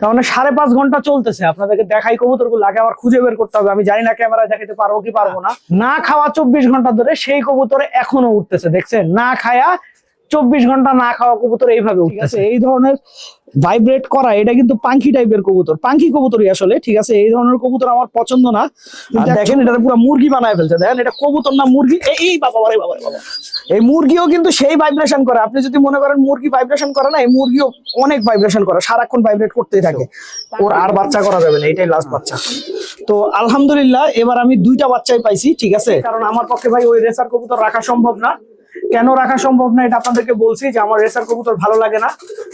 তার মানে সাড়ে পাঁচ ঘণ্টা চলতেছে। আপনাদেরকে দেখাই কবুতরগুলো আগে আবার খুঁজে বের করতে হবে। আমি জানি না ক্যামেরায় দেখাতে পারব কি পারব না। না খাওয়া চব্বিশ ঘণ্টা ধরে সেই কবুতরে এখনও উঠতেছে দেখছে না খায়া চব্বিশ ঘণ্টা না খাওয়া কবুতর এইভাবে উঠতেছে। এই ধরনের ভাইব্রেট করা এটা কিন্তু পাঙ্কি টাইপের কবুতর। পাঙ্কি কবুতরই আসলে ঠিক আছে? এই ধরনের কবুতর আমার পছন্দ না। দেখেন এটা পুরো মুরগি বানায় ফেলছে। দেখেন এটা কবুতর না মুরগি? এই- বাবা বাবা বাবা এই মুরগিও কিন্তু সেই ভাইব্রেশন করে। আপনি যদি মনে করেন মুরগি ভাইব্রেশন করে না এই মুরগিও অনেক ভাইব্রেশন করে। সারাক্ষণ ভাইব্রেট করতেই থাকে। ওর আর বাচ্চা করা যাবে না এটাই লাস্ট বাচ্চা। তো আলহামদুলিল্লাহ এবার আমি দুইটা বাচ্চাই পাইছি ঠিক আছে? কারণ আমার পক্ষে ভাই ওই রেসার কবুতর রাখা সম্ভব না। কেন রাখা সম্ভব না? এটা আপনাদেরকে বলছি যে আমার রেসার কবুতর ভালো লাগে না,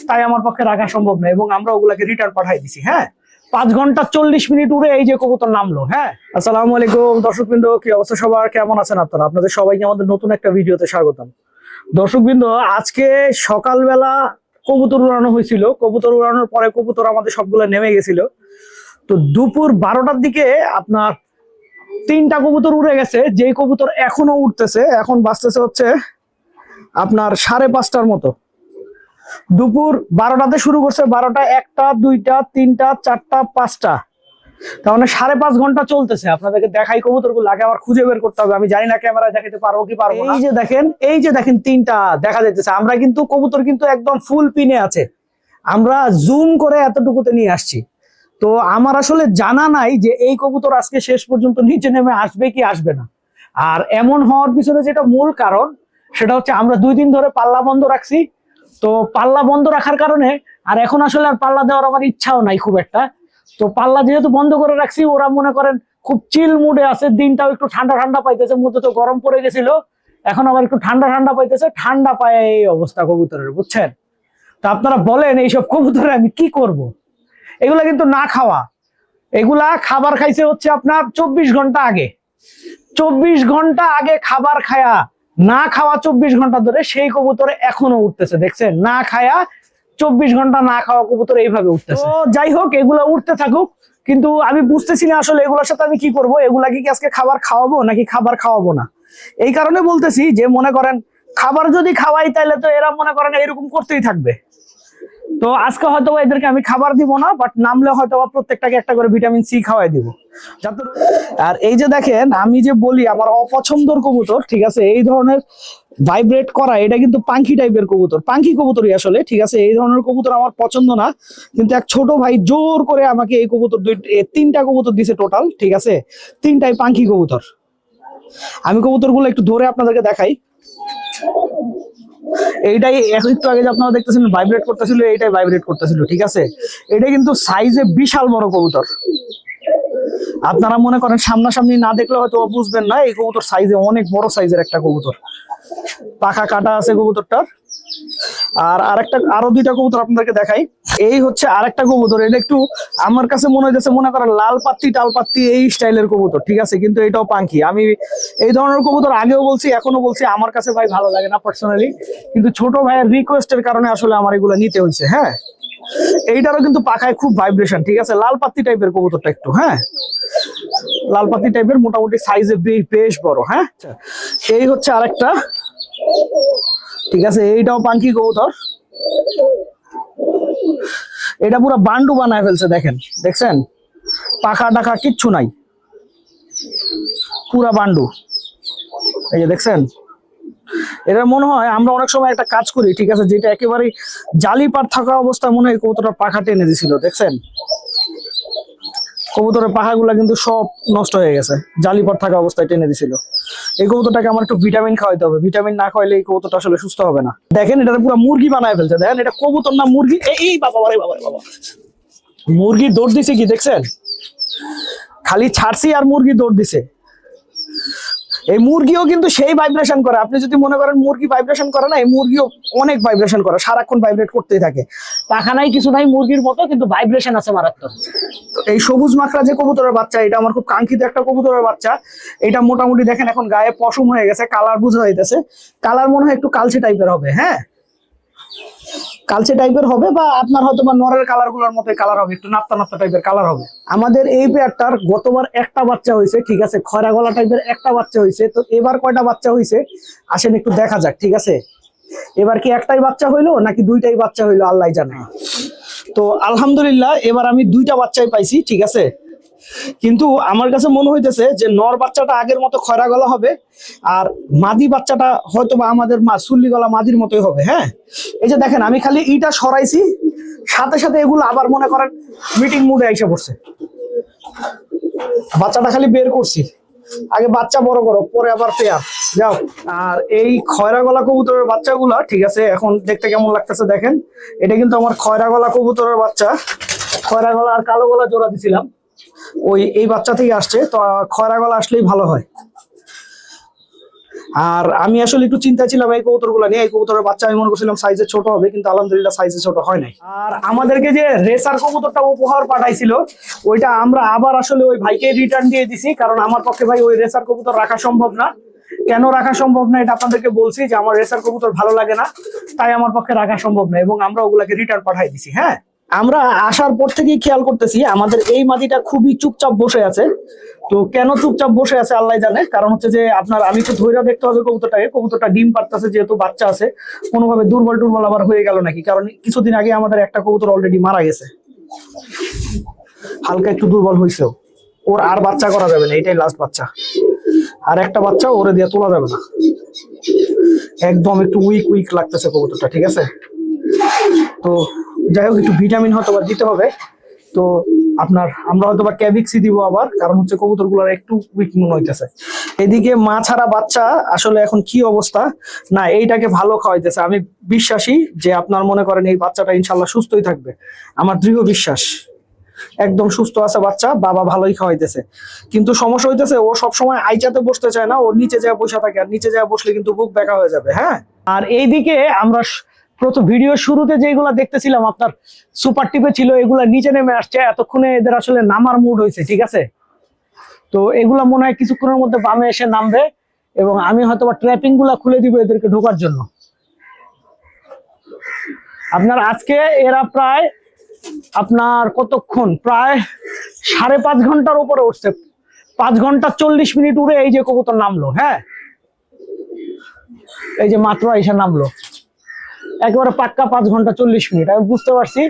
তাই আমার পক্ষে রাখা সম্ভব না এবং আমরা ওগুলাকে রিটার্ন পাঠাই দিছি হ্যাঁ? পাঁচ ঘণ্টা চল্লিশ মিনিট উড়ে এই যে কবুতর নামলো হ্যাঁ? আসসালামু আলাইকুম, দর্শকবৃন্দ, কি অবস্থা সবার? কেমন আছেন আপনারা? আপনাদের সবাইকে আমাদের নতুন একটা ভিডিওতে স্বাগতম। দর্শকবৃন্দ, আজকে সকালবেলা কবুতর উড়ানো হয়েছিল। কবুতর উড়ানোর পরে কবুতর আমাদের সবগুলো নেমে গেছিল। তো দুপুর বারোটার দিকে আপনার তিনটা কবুতর উড়ে গেছে, যেই কবুতর এখনও উঠতেছে এখন বাঁচতেছে হচ্ছে আপনার সাড়ে পাঁচটার মতো। দুপুর বারোটাতে শুরু করছে, বারোটা একটা, দুইটা, তিনটা, চারটা, পাঁচটা। তার মানে সাড়ে পাঁচ ঘণ্টা চলতেছে। আপনাদেরকে দেখাই কবুতরগুলো আগে আবার খুঁজে বের করতে হবে। আমি জানি না ক্যামেরায় দেখাতে পারব কি পারব এই যে দেখেন, এই যে দেখেন তিনটা দেখা যাইতেছে। আমরা কিন্তু কবুতর কিন্তু একদম ফুল পিনে আছে। আমরা জুম করে এতটুকুতে নিয়ে আসছি। তো আমার আসলে জানা নাই যে এই কবুতর আজকে শেষ পর্যন্ত নিচে নেমে আসবে কি আসবে না। আর এমন হওয়ার পিছনে যেটা মূল কারণ, সেটা হচ্ছে আমরা দুই দিন ধরে পাল্লা বন্ধ রাখছি। তো পাল্লা বন্ধ রাখার কারণে আর এখন আসলে আর পাল্লা দেওয়ার আমার ইচ্ছাও নাই খুব একটা। তো পাল্লা যেহেতু বন্ধ করে রাখছি, ওরা মনে করেন খুব চিল মুডে আছে, দিনটাও একটু ঠান্ডা ঠান্ডা পাইতেছে মধ্যে তো গরম পড়ে গেছিল। এখন আবার একটু ঠান্ডা ঠান্ডা পাইতেছে, ঠান্ডা পায় এই অবস্থা কবুতরের, বুঝছেন? তো আপনারা বলেন এইসব কবুতরে আমি কি করব। এগুলা কিন্তু না খাওয়া। এগুলা খাবার খাইছে হচ্ছে আপনার চব্বিশ ঘণ্টা আগে। চব্বিশ ঘণ্টা আগে খাবার খায়া না খাওয়া চব্বিশ ঘণ্টা ধরে সেই কবুতরে এখনও উঠতেছে দেখছেন? না খায়া চব্বিশ ঘণ্টা না খাওয়া কবুতর এইভাবে উঠতেছে। তো যাই হোক এগুলা উঠতে থাকুক কিন্তু আমি বুঝতেছি না আসলে এগুলোর সাথে আমি কি করব। এগুলা কি আজকে খাবার খাওয়াবো নাকি খাবার খাওয়াবো না? এই কারণে বলতেছি যে মনে করেন খাবার যদি খাওয়াই তাহলে তো এরা মনে করেন এরকম করতেই থাকবে। তো আজকে হয়তো এদেরকে আমি খাবার দিব না বাট নামলে হয়তো প্রত্যেকটাকে একটা করে ভিটামিন সি খাওয়াই দিব। যাতে আর এই যে দেখেন, আমি যে বলি, আমার অপছন্দর কবুতর, ঠিক আছে, এই ধরনের ভাইব্রেট করা, এটা কিন্তু পাঙ্কি টাইপের কবুতর। পাঙ্কি কবুতরই আসলে, ঠিক আছে, এই ধরনের কবুতর আমার পছন্দ না। কিন্তু এক ছোট ভাই জোর করে আমাকে এই কবুতর দুই তিনটা কবুতর দিছে টোটাল ঠিক আছে, তিনটাই পাঙ্কি কবুতর। আমি কবুতরগুলো একটু ধরে আপনাদেরকে দেখাই। এইটাই এক একটু আগে আপনারা দেখতেছেন ভাইব্রেট করতেছিল, এইটাই ভাইব্রেট করতেছিল, ঠিক আছে? এটা কিন্তু সাইজে বিশাল বড় কবুতর। আপনারা মনে করেন সামনাসামনি না দেখলে হয়তো বুঝবেন না, এই কবুতর সাইজে অনেক বড় সাইজের একটা কবুতর। পাখা কাটা আছে কবুতরটার। আর আরেকটা, আরও দুইটা কবুতর আপনাদেরকে দেখাই। এই হচ্ছে আরেকটা কবুতর, এটা একটু আমার কাছে মনে হইতেছে, মনে করেন লাল পাত্তি, টাল পাত্তি এই স্টাইলের কবুতর, ঠিক আছে? কিন্তু এটাও পাঙ্কি আমি এই ধরনের কবুতর আগেও বলছি এখনও বলছি, আমার কাছে ভাই ভালো লাগে না পার্সোনালি কিন্তু ছোট ভাইয়ের রিকোয়েস্টের কারণে আসলে আমার এগুলো নিতে হয়েছে হ্যাঁ? এইটারও কিন্তু পাখায় খুব ভাইব্রেশন ঠিক আছে? লাল পাত্তি টাইপের কবুতরটা একটু হ্যাঁ? লাল পাতি টাইপের মোটামুটি সাইজে বেশ বড় হ্যাঁ? এই হচ্ছে আরেকটা। ঠিক আছে, এইটাও পাঙ্কি কবুতর। এটা পুরো বান্ডু বানায় ফেলছে, দেখেন, দেখছেন? পাখা টাকা কিচ্ছু নাই। পুরা বান্ডু। এই যে দেখছেন? এটা মনে হয় আমরা অনেক সময় একটা কাজ করি, ঠিক আছে, যেটা একেবারে জালি পাট থাকা অবস্থায় মনে হয় কবুতরটা পাখা টেনে দিছিল, দেখছেন? কবুতরের পাখাগুলা কিন্তু সব নষ্ট হয়ে গেছে। জালিপাট থাকা অবস্থায় টেনে দিছিল। এই কবুতরটাকে আমার একটু ভিটামিন খাওয়াইতে হবে। ভিটামিন না খাওয়াইলে এই কবুতরটা আসলে সুস্থ হবে না। দেখেন, এটা পুরো মুরগি বানায় ফেলছে। দেখেন, এটা কবুতর না মুরগি। এই- বাবা বাবা বাবা মুরগি দৌড় দিছে কি, দেখছেন? খালি ছাড়ছি আর মুরগি দৌড় দিছে। এই মুরগিও কিন্তু সেই ভাইব্রেশন করে। আপনি যদি মনে করেন মুরগি ভাইব্রেশন করে না, এই মুরগিও অনেক ভাইব্রেশন করে। সারাক্ষণ ভাইব্রেট করতেই থাকে। পাখা নাই কিছু নাই, মুরগির মতো, কিন্তু ভাইব্রেশন আছে মারাত্মক। এই সবুজ মাকড়া যে কবুতরের বাচ্চা, এটা আমার খুব কাঙ্ক্ষিত একটা কবুতরের বাচ্চা। এটা মোটামুটি দেখেন, এখন গায়ে পশম হয়ে গেছে, কালার বুঝা হইতেছে কালার মনে হয় একটু কালচে টাইপের হবে হ্যাঁ? কালচে টাইপের হবে বা আপনার হয়তো বা নরের কালারগুলোর মতো কালার হবে, একটু নাপ্তা নাপ্তা টাইপের কালার হবে। আমাদের এই পেয়ারটার গতবার একটা বাচ্চা হয়েছে, ঠিক আছে খয়রা গলা টাইপের একটা বাচ্চা হয়েছে। তো এবার কয়টা বাচ্চা হয়েছে, আসেন একটু দেখা যাক, ঠিক আছে? এবার কি একটাই বাচ্চা হইল নাকি দুইটাই বাচ্চা হইল, আল্লাহ জানে। তো আলহামদুলিল্লাহ, এবার আমি দুইটা বাচ্চাই পাইছি, ঠিক আছে? কিন্তু আমার কাছে মনে হইতেছে যে নর বাচ্চাটা আগের মতো খয়রা গলা হবে, আর মাদি বাচ্চাটা হয়তো বা আমাদের মা সুল্লি গলা মাদির মতোই হবে হ্যাঁ? এই যে দেখেন, আমি খালি ইটা সরাইছি, সাথে সাথে এগুলো আবার মনে করেন মিটিং মুডে এসে পড়ছে। বাচ্চাটা খালি বের করছি। আগে বাচ্চা বড় করো, পরে আবার পেয়ার যাও। আর এই খয়রা গলা কবুতরের বাচ্চাগুলা, ঠিক আছে, এখন দেখতে কেমন লাগতেছে দেখেন। এটা কিন্তু আমার খয়রা গলা কবুতরের বাচ্চা। খয়রা গলা আর কালো গলা জোড়া দিছিলাম। ওই, এই বাচ্চা থেকে আসছে, তো খয়রা গলা আসলেই ভালো হয়। আর আমি আসলে একটু চিন্তা ছিলাম এই কবুতরগুলো নিয়ে। এই কবুতরের বাচ্চা আমি মনে করছিলাম সাইজে ছোট হবে, কিন্তু আলহামদুলিল্লাহ সাইজে ছোট হয় নাই। আর আমাদেরকে যে রেসার কবুতরটা উপহার পাঠাইছিল, ওইটা আমরা আবার আসলে ওই ভাইকে রিটার্ন দিয়ে দিছি, কারণ আমার পক্ষে ভাই ওই রেসার কবুতর রাখা সম্ভব না। কেন রাখা সম্ভব না? এটা আপনাদেরকে বলছি যে আমার রেসার কবুতর ভালো লাগে না, তাই আমার পক্ষে রাখা সম্ভব না এবং আমরা ওগুলাকে রিটার্ন পাঠাই দিছি হ্যাঁ? আমরা আসার পর থেকেই খেয়াল করতেছি, আমাদের এই মাটিটা খুবই চুপচাপ বসে আছে। তো কেন চুপচাপ বসে আছে আল্লাহ জানে, কারণ হচ্ছে যে আপনার আমি তো ধৈর্য দেখতে হবে কবুতরটাকে, কবুতরটা ডিম পারতেছে যেহেতু বাচ্চা আছে, কোনোভাবে দুর্বল টুর্বল আবার হয়ে গেল নাকি? কারণ কিছুদিন আগে আমাদের একটা কবুতর অলরেডি মারা গেছে। হালকা একটু দুর্বল হয়েছেও ওর আর বাচ্চা করা যাবে না, এটাই লাস্ট বাচ্চা। আর একটা বাচ্চা ওরে দিয়ে তোলা যাবে না। একদম একটু উইক উইক লাগতেছে কবুতরটা, ঠিক আছে? তো যাই হোক, একটু ভিটামিন হয়তো দিতে হবে। তো আপনার, আমরা হয়তো বা ক্যাভিক্সি দিব আবার, কারণ হচ্ছে কবুতরগুলার একটু উইক মনে হইতেছে। এদিকে মা ছাড়া বাচ্চা আসলে এখন কি অবস্থা? না, এইটাকে ভালো খাওয়াইতেছে। আমি বিশ্বাসী যে আপনার মনে করেন এই বাচ্চাটা ইনশাল্লাহ সুস্থই থাকবে। আমার দৃঢ় বিশ্বাস। একদম সুস্থ আছে বাচ্চা, বাবা ভালোই খাওয়াইতেছে। কিন্তু সমস্যা হইতেছে, ও সবসময় আইচাতে বসতে চায় না, ও নিচে যায় বসে থাকে, আর নিচে যায় বসলে কিন্তু বুক বেকা হয়ে যাবে হ্যাঁ? আর এইদিকে আমরা প্রথম ভিডিও শুরুতে যেগুলা দেখতেছিলাম, আপনার সুপার টিপে ছিল, এগুলা নিচে নেমে আসছে, এতক্ষণে এদের আসলে নামার মুড হয়েছে ঠিক আছে? তো এগুলা মনে হয় কিছুক্ষণের মধ্যে বামে এসে নামবে, এবং আমি হয়তো বা ট্র্যাপিংগুলা খুলে দিব এদেরকে ঢোকার জন্য। আপনার আজকে এরা প্রায় আপনার কতক্ষণ? প্রায় সাড়ে পাঁচ ঘণ্টার উপরে উঠছে। পাঁচ ঘণ্টা চল্লিশ মিনিট উড়ে এই যে কবুতর নামলো হ্যাঁ? এই যে মাত্র এসে নামলো। একেবারে পাক্কা পাঁচ ঘণ্টা চল্লিশ মিনিট। আমি বুঝতে পারছি,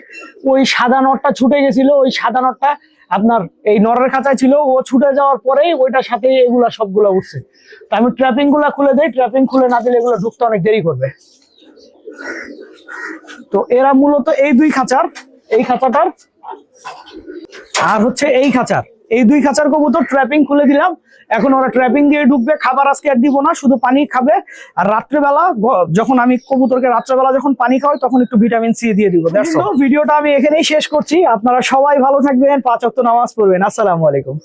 ওই সাদা নটটা ছুটে গেছিল, ওই সাদা নটটা আপনার এই নরের খাঁচায় ছিল, ও ছুটে যাওয়ার পরেই ওইটার সাথে এগুলা সবগুলা উঠছে। তা আমি ট্র্যাপিংগুলা খুলে দেই, ট্র্যাপিং খুলে না দিলে এগুলো ঢুকতে অনেক দেরি করবে। তো এরা মূলত এই দুই খাঁচার এই খাঁচাটার। আর হচ্ছে এই খাঁচার। এই দুই খাঁচার কবুতর ট্র্যাপিং খুলে দিলাম। এখন ওরা ট্র্যাপিং দিয়ে ঢুকবে। খাবার আজকে আর দিব না, শুধু পানি খাবে। আর রাত্রেবেলা যখন আমি কবুতরকে রাত্রেবেলা যখন পানি খাওয়াই, তখন একটু ভিটামিন সি দিয়ে দিব। ভিডিওটা আমি এখানেই শেষ করছি। আপনারা সবাই ভালো থাকবেন। পাঁচ অক্ট নামাজ পড়বেন। আসসালামু আলাইকুম।